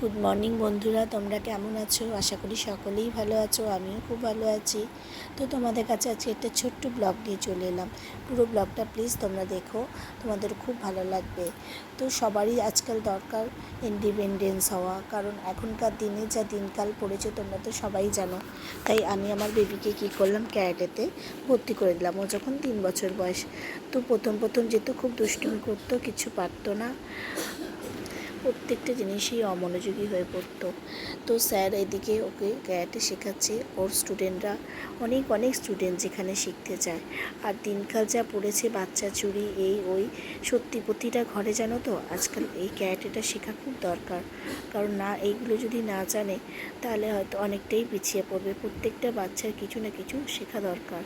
Good morning বন্ধুরা। তোমরা কেমন আছো? আশা করি সকলেই ভালো আছো, আমিও খুব ভালো আছি। তো তোমাদের কাছে আজকে একটা ছোট্ট ব্লগ নিয়ে চলে এলাম। পুরো ব্লগটা প্লিজ তোমরা দেখো, তোমাদের খুব ভালো লাগবে। তো সবারই আজকাল দরকার ইন্ডিপেন্ডেন্স হওয়া, কারণ এখনকার দিনে যা দিনকাল পড়েছে তোমরা তো সবাই জানো। তাই আমি আমার বেবিকে কী করলাম, ক্যারাটেতে ভর্তি করে দিলাম। ও যখন তিন বছর বয়স, তো প্রথম প্রথম যেহেতু খুব দুষ্টুমি করতো, কিছু পারতো না। প্রত্যেকটা জিনিসই অমনোযোগী হয়ে পড়তো। তো স্যার এদিকে ওকে ক্যারাটে শেখাচ্ছে। ওর স্টুডেন্টরা অনেক অনেক স্টুডেন্ট যেখানে শিখতে চায়। আর দিনকাল যা পড়েছে, বাচ্চা চুরি, এই, ওই, সত্যি প্রতিটা ঘরে জানো তো, আজকাল এই ক্যারাটেটা শেখা খুব দরকার। কারণ না, এইগুলো যদি না জানে, তাহলে হয়তো অনেকটাই পিছিয়ে পড়বে। প্রত্যেকটা বাচ্চার কিছু না কিছু শেখা দরকার।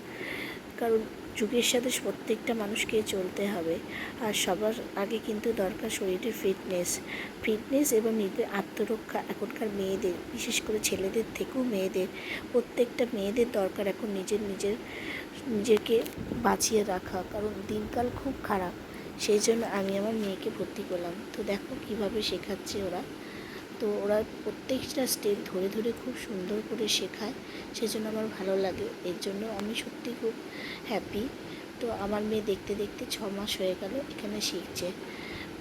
কারণ যুগের সাথে প্রত্যেকটা মানুষকে চলতে হবে। আর সবার আগে কিন্তু দরকার শরীরের ফিটনেস ফিটনেস এবং নিজের আত্মরক্ষা এখনকার মেয়েদের, বিশেষ করে ছেলেদের থেকেও মেয়েদের। প্রত্যেকটা মেয়েদের দরকার এখন নিজের নিজের, নিজেকে বাঁচিয়ে রাখা। কারণ দিনকাল খুব খারাপ। সেই জন্য আমি আমার মেয়েকে ভর্তি করলাম। তো দেখো কীভাবে শেখাচ্ছে ওরা। তো ওরা প্রত্যেকটা স্টেপ ধরে ধরে খুব সুন্দর করে শেখায়, সেজন্য আমার ভালো লাগে। এর জন্য আমি সত্যি খুব হ্যাপি তো আমার মেয়ে দেখতে দেখতে ছ মাস হয়ে গেল, এখানে শিখছে।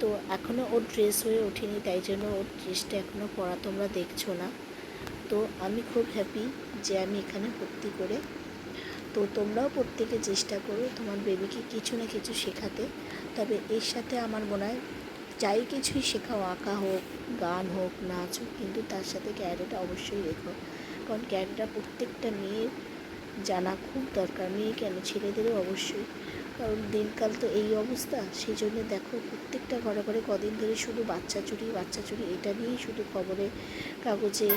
তো এখনও ওর ড্রেস হয়ে ওঠেনি, তাই জন্য ওর ড্রেসটা এখনও পরা তোমরা দেখছ না। তো আমি খুব হ্যাপি যে আমি এখানে ভর্তি করে। তো তোমরাও প্রত্যেকে চেষ্টা করো তোমার বেবিকে কিছু না কিছু শেখাতে। তবে এর সাথে আমার মনে হয় যাই কিছুই শেখাও আঁকা হোক গান হোক নাচ হোক কিন্তু তার সাথে ক্যারেটা অবশ্যই রেখো। কারণ ক্যারেটা প্রত্যেকটা মেয়ের জানা খুব দরকার মেয়ে কেন? ছেলেদেরও অবশ্যই। কারণ দিনকাল তো এই অবস্থা সেই জন্য দেখো প্রত্যেকটা ঘরে ঘরে কদিন ধরে শুধু বাচ্চা চুরি বাচ্চা চুরি এটা নিয়েই শুধু খবরে কাগজে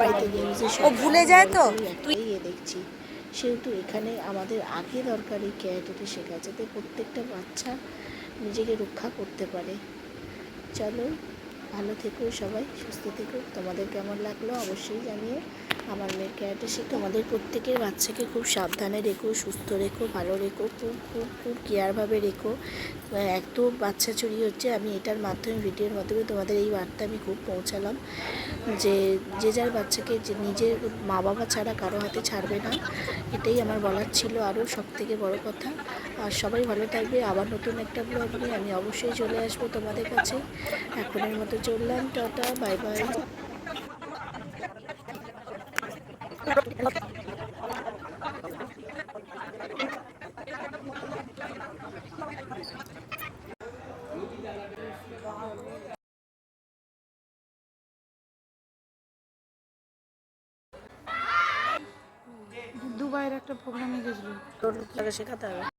বাড়িতে নিউজে ও ভুলে যায় তো? তুই ইয়ে দেখছি। সেহেতু এখানে আমাদের আগে দরকার এই ক্যারেটেটা শেখা যাতে প্রত্যেকটা বাচ্চা নিজেকে রক্ষা করতে পারে। চলো ভালো থেকো সবাই, সুস্থ থেকো। তোমাদের কেমন লাগল অবশ্যই জানিয়ে আমার মেয়ের ক্যারেটে শেখো তোমাদের প্রত্যেকের বাচ্চাকে খুব সাবধানে রেখো, সুস্থ রেখো, ভালো রেখো, খুব খুব খুব কেয়ারভাবে রেখো। এত বাচ্চা চুরি হচ্ছে, আমি এটার মাধ্যমে, ভিডিওর মাধ্যমে তোমাদের এই বার্তা আমি খুব পৌঁছালাম। যে যে যার বাচ্চাকে যে নিজের মা বাবা ছাড়া কারও হাতে ছাড়বে না, এটাই আমার বলার ছিল আরও সব থেকে বড় কথা। আর সবাই ভালো থাকবে। আবার নতুন একটা ব্লগ নিয়ে আমি অবশ্যই চলে আসব তোমাদের কাছে। এখনের মতো চললাম টাটা বাই বাই। দুবাইয়ের একটা প্রোগ্রামে গেছিল তোর তাকে শেখাতে হবে।